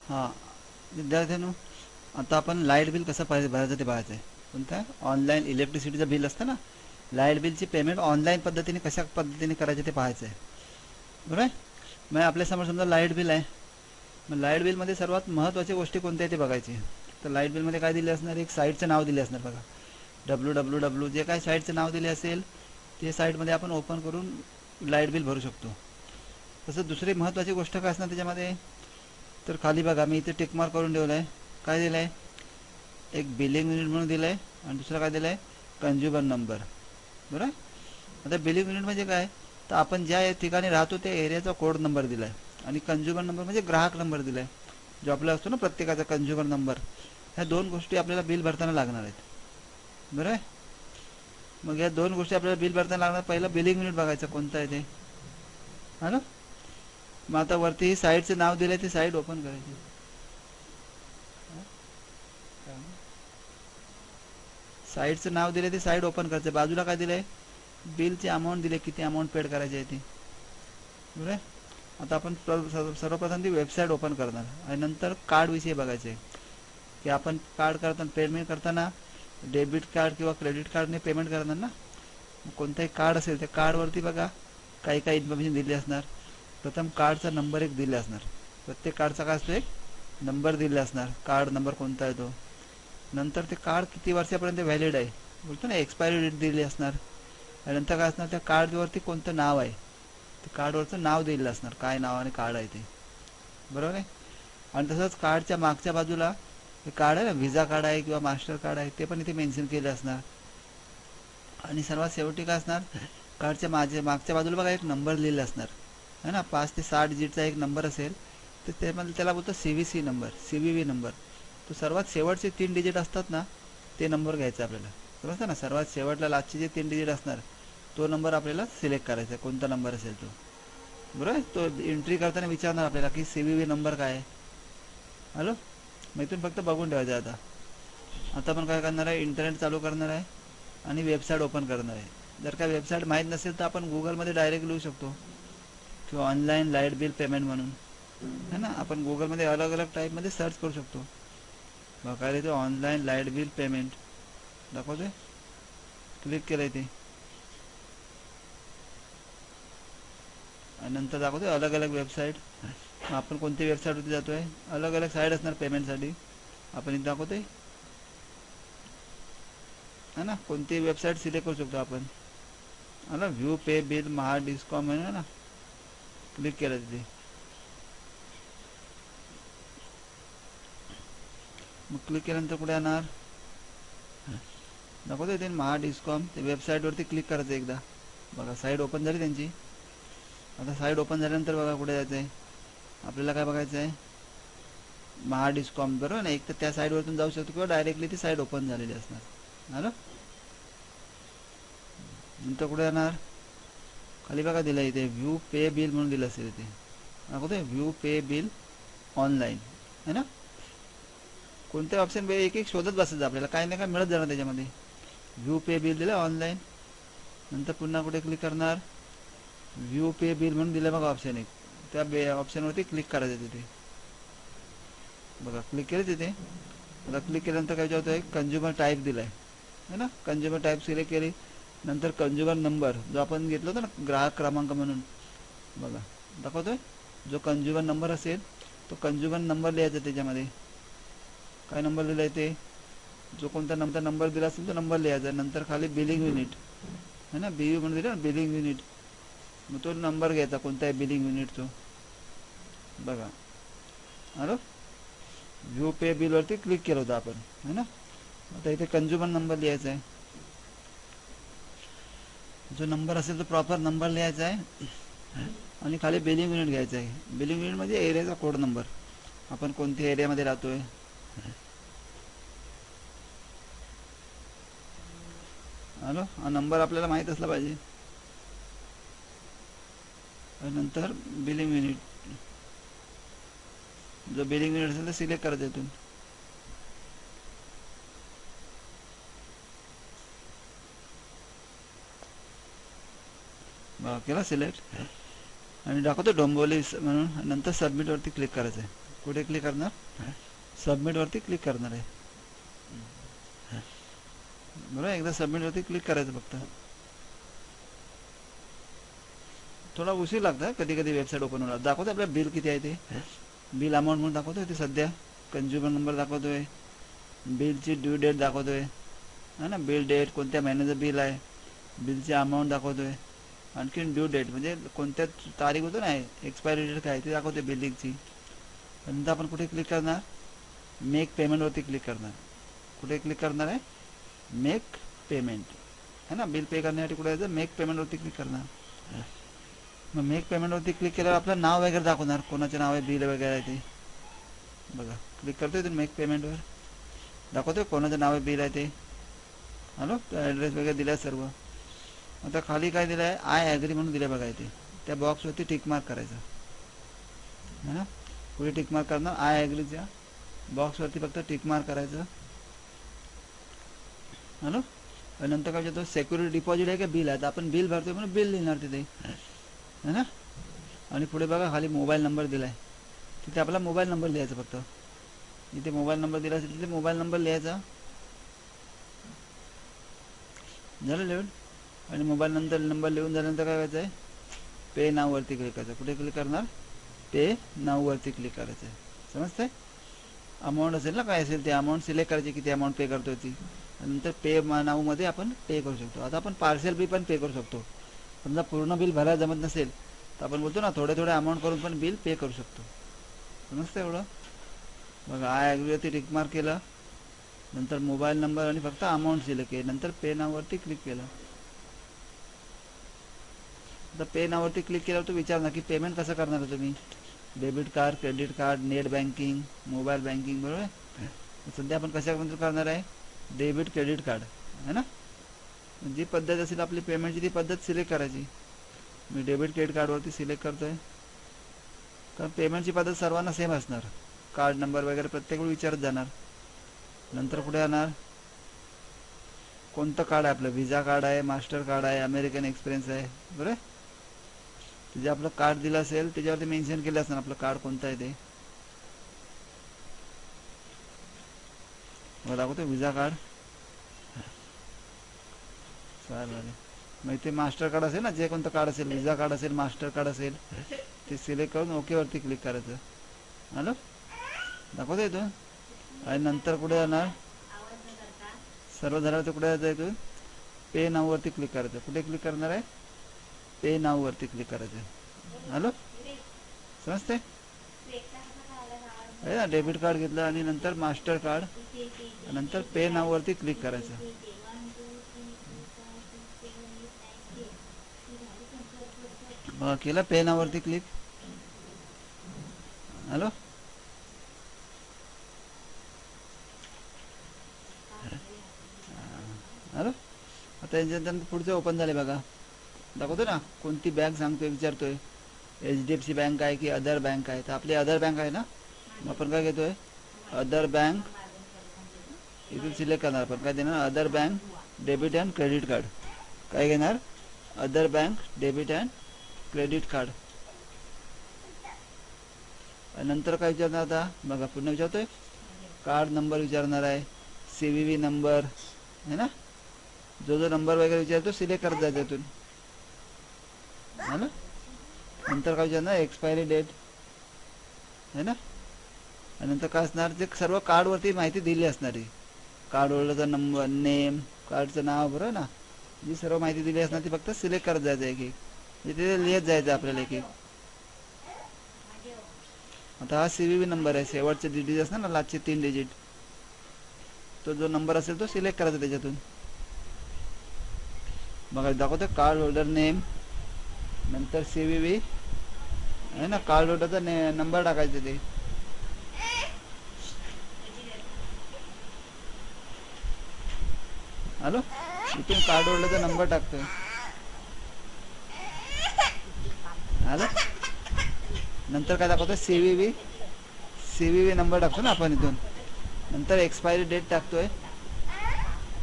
हां. विद्यार्थ्यांनो आता आपण लाइट बिल कसं पाहिजे भरायचं ते पाहायचं आहे कोणतं? ऑनलाईन इलेक्ट्रिसिटीचं बिल असतं ना. लाइट बिलची पेमेंट ऑनलाईन पद्धतीने कशा पद्धतीने करायचे ते पाहायचं आहे बरोबर? आहे मग आपल्यासमोर समजा लाइट बिल आहे. मग लाइट बिलमध्ये सर्वात महत्त्वाची गोष्टी कोणत्या आहे ते बघायची. तर लाइट बिलमध्ये काय दिले असणार? एक साईटचं नाव दिले असणार बघा. डब्ल्यू डब्ल्यू डब्ल्यू जे काय साईटचं नाव दिले असेल ते साईटमध्ये आपण ओपन करून लाइट बिल भरू शकतो. तसं दुसरी महत्त्वाची गोष्ट काय असणार त्याच्यामध्ये? तर खाली बघा मी इथे टिकमार्क करून ठेवलं आहे काय दिलं आहे एक बिलिंग युनिट म्हणून दिलं आहे आणि दुसरं काय दिलं आहे कन्झ्युमर नंबर बरं आता बिलिंग युनिट म्हणजे काय? तर आपण ज्या ठिकाणी राहतो त्या एरियाचा कोड नंबर दिला आहे आणि कन्झ्युमर नंबर म्हणजे ग्राहक नंबर दिला आहे जो आपला असतो ना प्रत्येकाचा कन्झ्युमर नंबर ह्या दोन गोष्टी आपल्याला बिल भरताना लागणार आहेत. बरं आहे मग या दोन गोष्टी आपल्याला बिल भरताना लागणार पहिलं बिलिंग युनिट बघायचं कोणतं आहे ते? हा ना? मग आता वरती साईडचं नाव दिलं आहे ती साईड ओपन करायची. साईडचं नाव दिलं ते साईड ओपन करायचं. बाजूला काय दिलंय? बिलची अमाऊंट दिले किती अमाऊंट पेड करायची आहे ती. बरोबर आता आपण सर्वप्रथम ती वेबसाईट ओपन करणार. आणि नंतर कार्डविषयी बघायचं. आहे की आपण कार्ड करताना पेमेंट करताना डेबिट कार्ड किंवा क्रेडिट कार्डने पेमेंट करणार ना? कोणतंही कोणताही कार्ड असेल त्या कार्डवरती बघा काही काही इन्फॉर्मेशन दिली असणार. प्रथम कार्डचा नंबर एक दिले असणार. प्रत्येक कार्डचा काय असतो एक? नंबर दिले असणार. कार्ड नंबर कोणता आहे तो? नंतर ते कार्ड किती वर्षापर्यंत व्हॅलिड आहे? बोलतो ना एक्सपायरी डेट दिली असणार. आणि नंतर काय असणार? त्या कार्डवरती कोणतं नाव आहे? ते कार्डवरचं नाव दिलेलं असणार. काय नावाने कार्ड आहे ते. बरोबर आहे? आणि तसंच कार्डच्या मागच्या बाजूला हे कार्ड आहे ना व्हिजा कार्ड आहे किंवा मास्टर कार्ड आहे ते पण इथे मेन्शन केले असणार. आणि सर्वात शेवटी काय असणार? कार्डच्या माझ्या मागच्या बाजूला बघा एक नंबर लिहिला असणार. है ना पाच ते सहा डिजिटचा एक नंबर असेल तर ते म्हणजे त्याला बोलतो C V C number C V V number तो सर्वात शेवटचे तीन डिजिट असतात ना ते नंबर घ्यायचा आपल्याला. बरोबर ना? सर्वात शेवटला लास्टचे जे तीन डिजिट असणार तो नंबर आपल्याला सिलेक्ट करायचा आहे. कोणता नंबर असेल तो? बरोबर आहे? तो एंट्री करताना विचारणार आपल्याला की सी व्ही व्ही नंबर काय आहे? हॅलो? मग इथून फक्त बघून ठेवायचं आहे आता. आता आपण काय करणार आहे? इंटरनेट चालू करणार आहे आणि वेबसाईट ओपन करणार आहे. जर का वेबसाईट माहीत नसेल तर आपण गुगलमध्ये डायरेक्ट लिहू शकतो. किंवा ऑनलाईन लाइट बिल पेमेंट म्हणून. है ना? आपण गुगलमध्ये अलग अलग टाईपमध्ये सर्च करू शकतो. बघायला इथे ऑनलाईन लाइट बिल पेमेंट दाखवते क्लिक केलं ते. आणि नंतर दाखवते अलग अलग वेबसाईट आपण कोणती वेबसाईटवरती जातोय? अलग अलग साईट असणार पेमेंटसाठी आपण इथे दाखवते है ना? कोणती वेबसाईट सिलेक्ट करू शकतो आपण? है ना? View pay bill Mahadiscom आहे ना? क्लिक केलं तिथे मग क्लिक केल्यानंतर कुठे येणार दाखवतो इथे महा डिस्कॉम ते वेबसाईटवरती क्लिक करायचं एकदा. बघा साईट ओपन झाली त्यांची. आता साईट ओपन झाल्यानंतर बघा कुठे जायचं आहे आपल्याला काय बघायचं आहे महा डिस्कॉम बरोबर ना? एक तर त्या साईडवरतून जाऊ शकतो किंवा डायरेक्टली ती साईट ओपन झालेली असणार. नंतर कुठे जाणार? खाली बघा दिलं इथे व्ह्यू पे बिल म्हणून दिलं असेल इथे. दाखवतोय व्ह्यू पे बिल ऑनलाईन है ना? कोणते ऑप्शन एक एक शोधत बसायचं आपल्याला. काही नाही काय मिळत जाणार त्याच्यामध्ये. व्ह्यू पे बिल दिलं ऑनलाईन नंतर पुन्हा कुठे क्लिक करणार? व्ह्यू पे बिल म्हणून दिलं बघा ऑप्शन एक. त्या बे ऑप्शनवरती क्लिक करायचं तिथे. बघा क्लिक केलं तिथे. बघा क्लिक केल्यानंतर काय होतं आहे टाईप दिला आहे है ना? कंझ्युमर टाईप सिलेक्ट केली. नंतर कन्झ्युमर नंबर जो आपण घेतला होता ना ग्राहक क्रमांक म्हणून. बघा दाखवतोय? जो कन्झ्युमर नंबर असेल तो कन्झ्युमर नंबर लिहायचा त्याच्यामध्ये. काय नंबर दिला आहे ते? जो कोणता नंतर नंबर दिला असेल तो नंबर लिहायचा नंतर खाली बिलिंग युनिट है ना? बी यू म्हणून दिलं ना बिलिंग युनिट मग तो नंबर घ्यायचा कोणता आहे बिलिंग युनिट तो. बघा. हॅलो? व्ह्यू पे बिलवरती क्लिक केलं होतं आपण. है ना? आता इथे कन्झ्युमर नंबर लिहायचा आहे. जो नंबर असेल तो प्रॉपर नंबर लिहायचा आहे. आणि खाली बिलिंग युनिट घ्यायचं आहे. बिलिंग युनिट म्हणजे एरियाचा कोड नंबर. आपण कोणत्या एरियामध्ये राहतोय? हॅलो हा नंबर आपल्याला माहीत असला पाहिजे. नंतर बिलिंग युनिट जो बिलिंग युनिट असेल तर सिलेक्ट करायचं इथून. केला सिलेक्ट आणि दाखवतो डोंबोली म्हणून. नंतर सबमिटवरती क्लिक करायचं आहे कुठे क्लिक करणार? सबमिटवरती क्लिक करणार आहे. बरोबर एकदा सबमिटवरती क्लिक करायचं फक्त. थोडा उशीर लागतं कधी कधी वेबसाईट ओपन होणार. दाखवतो आपल्या बिल किती आहे ते. बिल अमाऊंट म्हणून दाखवतोय ते सध्या. कन्झ्युमर नंबर दाखवतोय. बिलची ड्यू डेट दाखवतोय. है ना? बिल डेट कोणत्या महिन्याचं बिल आहे? बिलची अमाऊंट दाखवतोय. आणखीन ड्यू डेट म्हणजे कोणत्या तारीख होतं ना एक्सपायरी डेट काय ते दाखवते बिलिंगची नंतर आपण कुठे क्लिक करणार? मेक पेमेंटवरती क्लिक करणार. कुठे क्लिक करणार आहे? मेक पेमेंट है ना? बिल पे करण्यासाठी कुठे जायचं? मेक पेमेंटवरती क्लिक करणार. मग मेक पेमेंटवरती क्लिक केल्यावर आपलं नाव वगैरे दाखवणार. कोणाचे नाव आहे बिल वगैरे आहे ते. बघा क्लिक करतोय तुम्ही मेक पेमेंटवर दाखवतोय कोणाचं नाव आहे बिल आहे ते. हॅलो ॲड्रेस वगैरे दिला आहे सर्व. आता खाली काय दिलं आहे आय ॲग्री म्हणून दिलं बघा इथे. त्या बॉक्सवरती टिक मार्क करायचं. है ना? पुढे टिक मार्क करणार. आय ॲग्रीच्या बॉक्सवरती फक्त टिक मार्क करायचं. हॅलो? आणि नंतर काय होतो सेक्युरिटी डिपॉझिट आहे का? बिल आहे. तर आपण बिल भरतोय म्हणून बिल लिहिणार तिथे. है ना? आणि पुढे बघा खाली मोबाईल नंबर दिला आहे तिथे आपला मोबाईल नंबर लिहायचा फक्त. जिथे मोबाईल नंबर दिला असेल तिथे मोबाईल नंबर लिहायचा. झालं लिहून आणि मोबाईल नंतर नंबर लिहून झाल्यानंतर काय करायचं आहे पे नाववरती क्लिक करायचं कुठे क्लिक करणार? पे नाववरती क्लिक करायचं आहे समजतंय? अमाऊंट असेल ना काय असेल ते अमाऊंट सिलेक्ट करायची किती अमाऊंट पे करतोय ती. नंतर पे नावमध्ये आपण पे करू शकतो. आता आपण पार्सल बिल पण पे करू शकतो. समजा पूर्ण बिल भरायला जमत नसेल तर आपण बोलतो ना थोडे थोडे अमाऊंट करून पण बिल पे करू शकतो. समजतं एवढं? बघा आय ॲग्रीवरती टिक मार्क केलं. नंतर मोबाईल नंबर आणि फक्त अमाऊंट सिलेक्ट केली. नंतर पे नाववरती क्लिक केलं. आता पे नावरती क्लिक केल्यावर तो विचारणार की पेमेंट कसं करणार आहे तुम्ही? Debit card credit card net banking mobile banking बरोबर सध्या आपण कशाबद्दल करणार आहे? डेबिट क्रेडिट कार्ड है ना? जी पद्धत असेल आपली पेमेंटची ती पद्धत सिलेक्ट करायची. मी डेबिट क्रेडिट कार्डवरती सिलेक्ट करतोय. कारण पेमेंटची पद्धत सर्वांना सेम असणार. कार्ड नंबर वगैरे प्रत्येक वेळी विचारत जाणार. नंतर कुठे जाणार? कोणतं कार्ड आहे आपलं? व्हिजा कार्ड आहे मास्टर कार्ड आहे अमेरिकन एक्सपिरियन्स आहे. बरं जे आपलं कार्ड दिलं असेल त्याच्यावरती मेन्शन केलं असेल आपलं कार्ड कोणतं आहे ते. दाखवतो व्हिजा कार्ड चालेल मग इथे मास्टर कार्ड असेल ना जे कोणतं कार्ड असेल व्हिजा कार्ड असेल मास्टर कार्ड असेल ते सिलेक्ट करून ओके वरती क्लिक करायचं. हॅलो? दाखवतो इथून आणि नंतर कुठे जाणार? सर्व झाल्यावर ते कुठे जायचं? इथून पे नाववरती क्लिक करायचं. कुठे क्लिक करणार आहे? पे नाववरती क्लिक करायचं. हॅलो? समजते आहे ना डेबिट कार्ड घेतलं आणि नंतर मास्टर कार्ड नंतर पे नाववरती क्लिक करायचं. बघा केलं पे नाववरती क्लिक हॅलो? हॅलो? आता पुढचं ओपन झाले बघा. दाखवतो ना? कोणती बँक सांगतोय विचारतोय. H D F C bank आहे की अदर बँक आहे? तर आपली अदर बँक आहे ना? मग आपण काय अदर बँक इथून सिलेक्ट करणार. आपण काय देणार? Other bank debit and credit card काय घेणार? Other bank debit and credit card नंतर काय विचारणार आता? बघा, पुन्हा विचारतोय. कार्ड नंबर विचारणार आहे. सी नंबर है ना? जो जो नंबर वगैरे विचारतो सिलेक्ट करत त्यातून है ना? नंतर काय विचारणार एक्सपायरी डेट है ना? आणि नंतर काय असणार ते सर्व कार्डवरती माहिती दिली असणार आहे. कार्ड होल्डरचा नंबर नेम कार्डचं नाव बरोबर ना? जी सर्व माहिती दिली असणार ती फक्त सिलेक्ट करत जायचं एक एक. म्हणजे तिथे लिहित जायचं आपल्याला एक एक. आता हा सी व्ही नंबर आहे शेवटचे डिजिट असणार ना लास्टचे तीन डिजिट तो जो नंबर असेल तो सिलेक्ट करायचा त्याच्यातून. बघा दाखवतो कार्ड होल्डर नेम नंतर सी व्ही व्ही आहे ना कार्ड होल्डरचा नंबर टाकायचा ते. हॅलो इथून कार्ड होल्डरचा नंबर टाकतोय हॅलो नंतर काय दाखवतो? C V V C V V number टाकतो ना आपण इथून. नंतर एक्सपायरी डेट टाकतोय.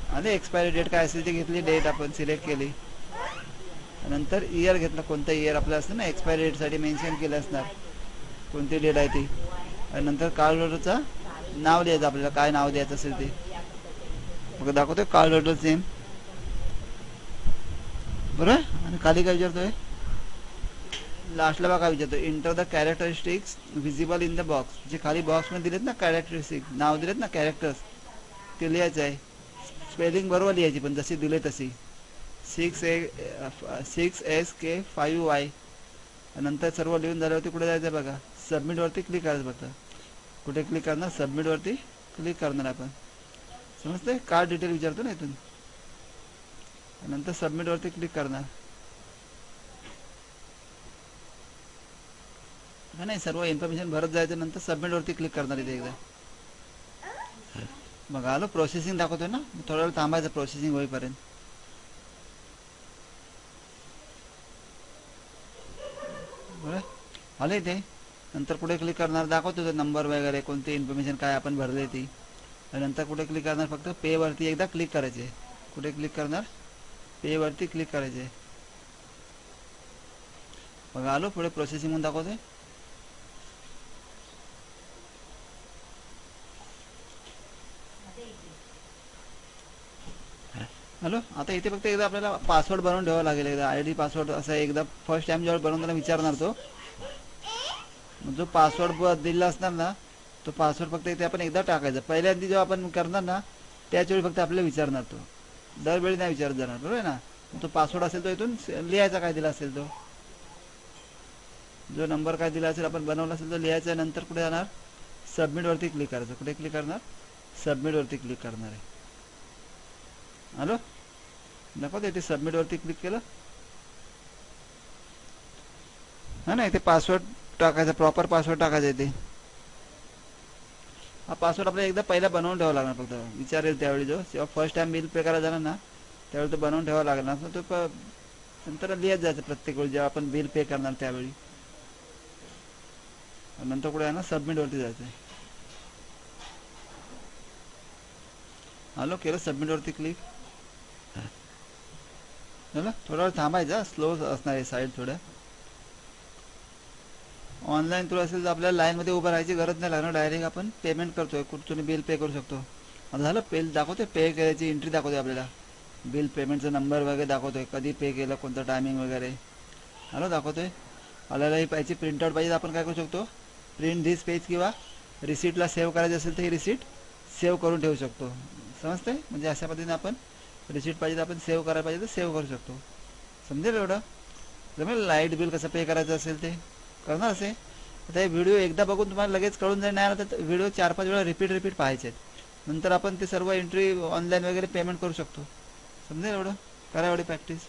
आणि एक्सपायरी डेट काय असेल ती घेतली डेट आपण सिलेक्ट केली. नंतर इयर घेतला कोणतं इयर आपलं असतं ना एक्सपायरी डेटसाठी मेन्शन केलं असणार. कोणती डेट आहे ती? आणि नंतर कार्ड होल्डरचा नाव लिहायचं आपल्याला काय नाव द्यायचं असेल ते. मग दाखवतोय कार्ड होल्डर सेम बरोबर आणि खाली काय विचारतोय? लास्टला बघा काय विचारतो enter the characteristics visible in the box जे खाली बॉक्समध्ये दिलेत ना कॅरेक्टरिस्टिक नाव दिलेत ना कॅरेक्टर्स ते लिहायचं आहे. स्पेलिंग बरोबर लिहायची पण जशी दिले तशी. Six A six S K five Y नंतर सर्व लिहून झाल्यावरती कुठे जायचं आहे बघा सबमिटवरती क्लिक करायचं फक्त. कुठे क्लिक करणार? सबमिटवरती क्लिक करणार आपण. समजते कार्ड डिटेल विचारतो ना इथून. नंतर सबमिटवरती क्लिक करणार. हा नाही सर्व इन्फॉर्मेशन भरत जायचं नंतर सबमिटवरती क्लिक करणार इथे एकदा. बघा आलो प्रोसेसिंग दाखवतोय ना? थोडा वेळ थांबायचं प्रोसेसिंग होईपर्यंत बरं आलं इथे नंतर कुठे क्लिक करणार दाखवतो तो नंबर वगैरे कोणती इन्फॉर्मेशन काय आपण भरले ती. आणि नंतर कुठे क्लिक करणार फक्त पे वरती एकदा क्लिक करायचे. कुठे क्लिक करणार पे वरती क्लिक करायचे. बघा आलो पुढे प्रोसेसिंग म्हणून दाखवते. हॅलो आता इथे फक्त एकदा आपल्याला पासवर्ड बनवून ठेवावा लागेल एकदा. आय डी पासवर्ड असं एकदा फर्स्ट टाइम जेव्हा बनवताना विचारणार तो. जो पासवर्ड दिलेला असणार ना तो पासवर्ड फक्त इथे आपण एकदा टाकायचा. पहिल्यांदा जेव्हा आपण करणार ना त्याच्यावेळी फक्त आपल्याला विचारणार तो. दरवेळी नाही विचारत जाणार बरोबर ना? तो पासवर्ड असेल तो इथून लिहायचा काय दिला असेल तो? जो नंबर काय दिला असेल आपण बनवला असेल तो लिहायचा नंतर कुठे जाणार? सबमिटवरती क्लिक करायचं. कुठे क्लिक करणार? सबमिटवरती क्लिक करणार आहे. हॅलो? नको ते सबमिटवरती क्लिक केलं. हा ना इथे पासवर्ड टाकायचा प्रॉपर पासवर्ड टाकायचा इथे हा पासवर्ड आपल्याला एकदा पहिला बनवून ठेवावा लागणार फक्त. विचारेल त्यावेळी जो. जेव्हा फर्स्ट टाइम बिल पे करायला जाणार ना त्यावेळी तो बनवून ठेवावा लागणार. तो नंतर लिहत जायचं प्रत्येक वेळी जेव्हा आपण बिल पे करणार त्यावेळी. नंतर कुठे आहे ना सबमिटवरती जायचं आहे. हॅलो केलं सबमिटवरती क्लिक झालं? थोडा वेळ थांबायचा स्लो असणार आहे साईड थोड्या ऑनलाईन थ्रू असेल तर आपल्याला लाईनमध्ये उभं राहायची गरज नाही लागणार. डायरेक्ट आपण पेमेंट करतोय. कुठून बिल पे करू शकतो. आता झालं पे दाखवते पे करायची एंट्री दाखवते आपल्याला. बिल पेमेंटचा नंबर वगैरे दाखवतोय. कधी पे केलं कोणतं टायमिंग वगैरे. हॅलो दाखवतोय. आपल्याला ही पाहिजे प्रिंटआउट पाहिजे. तर आपण काय करू शकतो? प्रिंट दिस पेज किंवा रिसिटला सेव्ह करायची असेल तर ही रिसिट सेव्ह करून ठेवू शकतो. समजते म्हणजे अशा पद्धतीने आपण रिसिट पाहिजे तर आपण सेव्ह करायला पाहिजे तर सेव्ह करू शकतो. समजेल एवढं? जमेल? लाइट बिल कसं पे करायचं असेल ते. करणार असे आता हे व्हिडिओ एकदा बघून तुम्हाला लगेच कळून जाईल. नाही आला तर व्हिडिओ चार पाच वेळा रिपीट रिपीट पाहायचे आहेत. नंतर आपण ते सर्व एंट्री ऑनलाईन वगैरे पेमेंट करू शकतो. समजेल एवढं? करा एवढी प्रॅक्टिस